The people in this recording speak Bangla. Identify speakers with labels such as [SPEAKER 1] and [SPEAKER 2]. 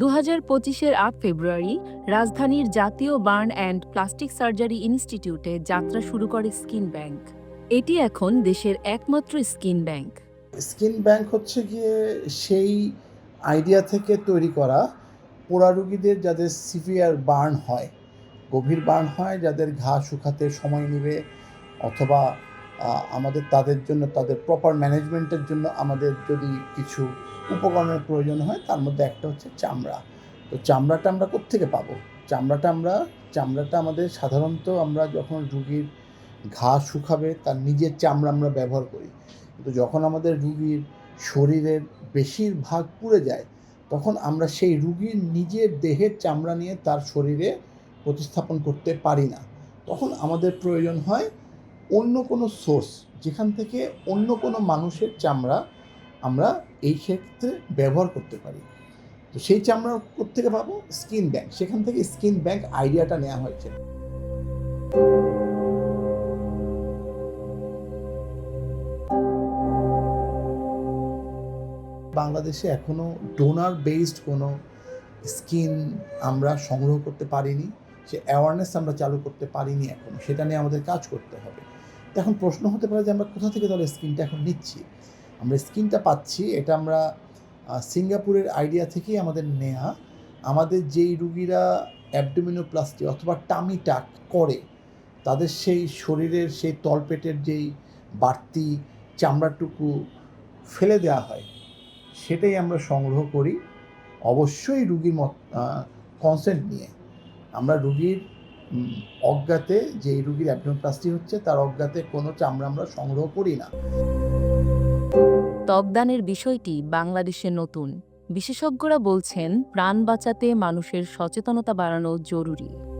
[SPEAKER 1] দু হাজার পঁচিশের আট ফেব্রুয়ারি রাজধানীর জাতীয় বার্ন অ্যান্ড প্লাস্টিক সার্জারি ইনস্টিটিউটে যাত্রা শুরু করে স্কিন ব্যাংক। এটি এখন দেশের একমাত্র স্কিন ব্যাংক।
[SPEAKER 2] স্কিন ব্যাংক হচ্ছে গিয়ে সেই আইডিয়া থেকে তৈরি করা পোড়া রুগীদের যাদের সিভিয়ার বার্ন হয়, গভীর বার্ন হয়, যাদের ঘা শুকাতে সময় নেবে অথবা আমাদের তাদের জন্য, তাদের প্রপার ম্যানেজমেন্টের জন্য আমাদের যদি কিছু উপকরণের প্রয়োজন হয়, তার মধ্যে একটা হচ্ছে চামড়া। তো চামড়াটা আমরা কোত্থেকে পাবো? চামড়াটা আমরা, চামড়াটা আমাদের সাধারণত আমরা যখন রুগীর ঘা শুকাবে, তার নিজের চামড়া আমরা ব্যবহার করি। কিন্তু যখন আমাদের রুগীর শরীরের বেশিরভাগ পুড়ে যায়, তখন আমরা সেই রুগীর নিজের দেহের চামড়া নিয়ে তার শরীরে প্রতিস্থাপন করতে পারি না। তখন আমাদের প্রয়োজন হয় অন্য কোনো সোর্স যেখান থেকে অন্য কোনো মানুষের চামড়া আমরা এই ক্ষেত্রে ব্যবহার করতে পারি। তো সেই চামড়া কোথেকে পাবো? স্কিন ব্যাংক সেখান থেকে স্কিন ব্যাংক আইডিয়াটা নেওয়া হয়েছে। বাংলাদেশে এখনও ডোনার বেসড কোনো স্কিন আমরা সংগ্রহ করতে পারিনি। সে অ্যাওয়ারনেস আমরা চালু করতে পারিনি এখন, সেটা নিয়ে আমাদের কাজ করতে হবে। এখন প্রশ্ন হতে পারে যে আমরা কোথা থেকে তাহলে স্কিনটা এখন নিচ্ছি? আমরা স্কিনটা পাচ্ছি, এটা আমরা সিঙ্গাপুরের আইডিয়া থেকেই আমাদের নেয়া। আমাদের যেই রুগীরা অ্যাবডোমিনোপ্লাস্টি অথবা টামি টাক করে, তাদের সেই শরীরের সেই তলপেটের যেই বাড়তি চামড়াটুকু ফেলে দেওয়া হয়, সেটাই আমরা সংগ্রহ করি। অবশ্যই রুগীর মত কনসেন্ট নিয়ে। আমরা রুগীর অজ্ঞাতে যে রুগীর অ্যাবডোমিনোপ্লাস্টি হচ্ছে, তার অজ্ঞাতে কোনো চামড়া আমরা সংগ্রহ করি না।
[SPEAKER 1] ত্বকদানের বিষয়টি বাংলাদেশে নতুন। বিশেষজ্ঞরা বলছেন, প্রাণ বাঁচাতে মানুষের সচেতনতা বাড়ানো জরুরি।